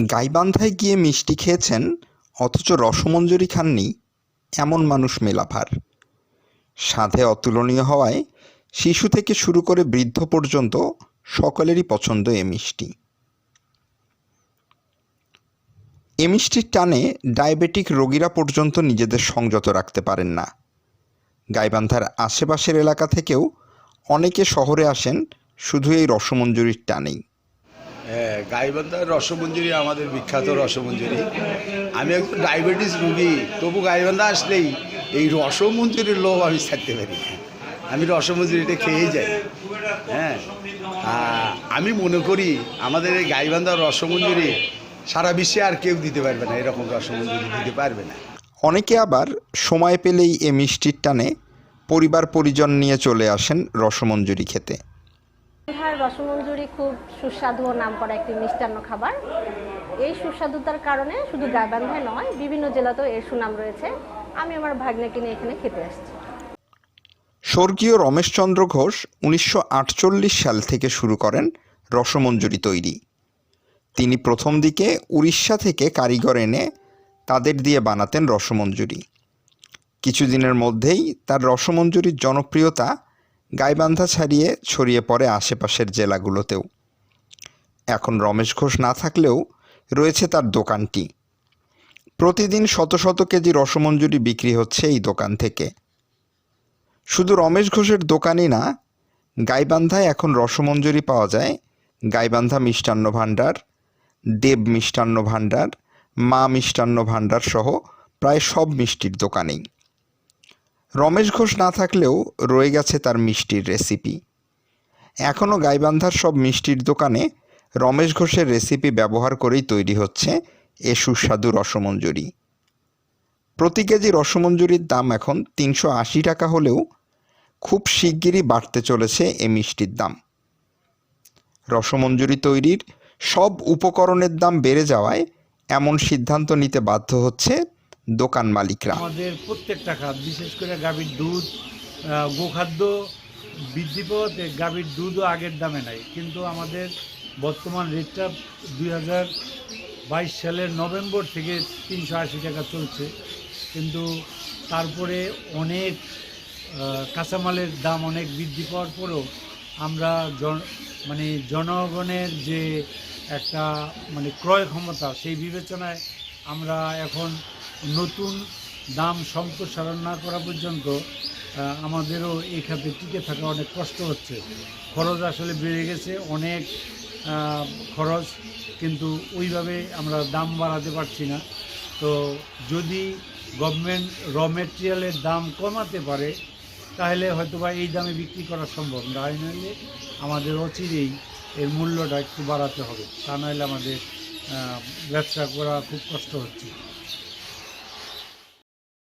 গাইবান্ধায় গিয়ে মিষ্টি খেয়েছেন, অথচ রসমঞ্জুরি খাননি এমন মানুষ মেলাভার স্বাদে অতুলনীয় হওয়ায় শিশু থেকে শুরু করে বৃদ্ধ পর্যন্ত সকলেরই পছন্দ এ মিষ্টি। এ মিষ্টির টানে ডায়াবেটিক রোগীরা পর্যন্ত নিজেদের সংযত রাখতে পারেন না। গাইবান্ধার আশেপাশের এলাকা থেকেও অনেকে শহরে আসেন, শুধু এই রসমঞ্জুরির টানেই। গাইবান্ধার রসমঞ্জুরি আমাদের বিখ্যাত রসমঞ্জুরি। আমি একটু ডায়াবেটিস রুগী, তবু গাইবান্ধা আসলেই এই রসমঞ্জুরির লোভ আমি ছাড়তে পারি আমি রসমঞ্জুরিটা খেয়ে যাই। হ্যাঁ আমি মনে করি আমাদের এই গাইবান্ধার রসমঞ্জুরি সারা বিশ্বে আর কেউ দিতে পারবে না, এরকম রসমঞ্জুরি দিতে পারবে না। অনেকে আবার সময় পেলেই এ মিষ্টির টানে পরিবার পরিজন নিয়ে চলে আসেন রসমঞ্জুরি খেতে। রসমঞ্জুরি খুব সুস্বাদু ও নামকরা একটি মিষ্টান্ন খাবার। এই সুস্বাদুতার কারণে শুধু গাইবান্ধায় নয়, বিভিন্ন জেলাতেও এর সুনাম রয়েছে। আমি আমার ভাগ্নেকে নিয়ে এখানে খেতে আসছি। স্বর্গীয় রমেশচন্দ্র ঘোষ উনিশশো আটচল্লিশ সাল থেকে শুরু করেন রসমঞ্জুরি তৈরি। তিনি প্রথম দিকে উড়িষ্যা থেকে কারিগর এনে তাদের দিয়ে বানাতেন রসমঞ্জুরি। কিছুদিনের মধ্যেই তার রসমঞ্জুরির জনপ্রিয়তা গাইবান্ধা ছাড়িয়ে ছড়িয়ে পড়ে আশেপাশের জেলাগুলোতেও। এখন রমেশ ঘোষ না থাকলেও রয়েছে তার দোকানটি। প্রতিদিন শত শত কেজি রসমঞ্জুরি বিক্রি হচ্ছে এই দোকান থেকে। শুধু রমেশ ঘোষের দোকানই না, গাইবান্ধায় এখন রসমঞ্জুরি পাওয়া যায় গাইবান্ধা মিষ্টান্ন ভাণ্ডার, দেব মিষ্টান্ন ভাণ্ডার, মা মিষ্টান্ন ভাণ্ডার সহ প্রায় সব মিষ্টির দোকানেই। রমেশ ঘোষ না থাকলেও রয়ে গেছে তার মিষ্টির রেসিপি এখনও গাইবান্ধার সব মিষ্টির দোকানে রমেশ ঘোষের রেসিপি ব্যবহার করেই তৈরি হচ্ছে এ সুস্বাদু রসমঞ্জুরি। প্রতি কেজি রসমঞ্জুরির দাম এখন তিনশো আশি টাকা হলেও খুব শিগগিরই বাড়তে চলেছে এ মিষ্টির দাম। রসমঞ্জুরি তৈরির সব উপকরণের দাম বেড়ে যাওয়ায় এমন সিদ্ধান্ত নিতে বাধ্য হচ্ছে দোকান মালিকরা। আমাদের প্রত্যেকটা খাত, বিশেষ করে গাভীর দুধ গোখাদ্য বৃদ্ধি পাওয়াতে গাভীর দুধও আগের দামে নাই। কিন্তু আমাদের বর্তমান রেটটা দুই হাজার বাইশ সালের নভেম্বর থেকে তিনশো আশি টাকা চলছে। কিন্তু তারপরে অনেক কাঁচামালের দাম অনেক বৃদ্ধি পাওয়ার পরেও আমরা জন মানে জনগণের যে একটা মানে ক্রয় ক্ষমতা, সেই বিবেচনায় আমরা এখন নতুন দাম সম্প্রসারণ না করা পর্যন্ত আমাদেরও এই খাতে টিকে থাকা অনেক কষ্ট হচ্ছে। খরচ আসলে বেড়ে গেছে, অনেক খরচ, কিন্তু ওইভাবে আমরা দাম বাড়াতে পারছি না। তো যদি গভর্নমেন্ট র মেটেরিয়ালের দাম কমাতে পারে, তাহলে হয়তোবা এই দামে বিক্রি করা সম্ভব না। নইলে আমাদের অচিরেই এর মূল্যটা একটু বাড়াতে হবে। তা নাহলে আমাদের ব্যবসা করা খুব কষ্ট হচ্ছে।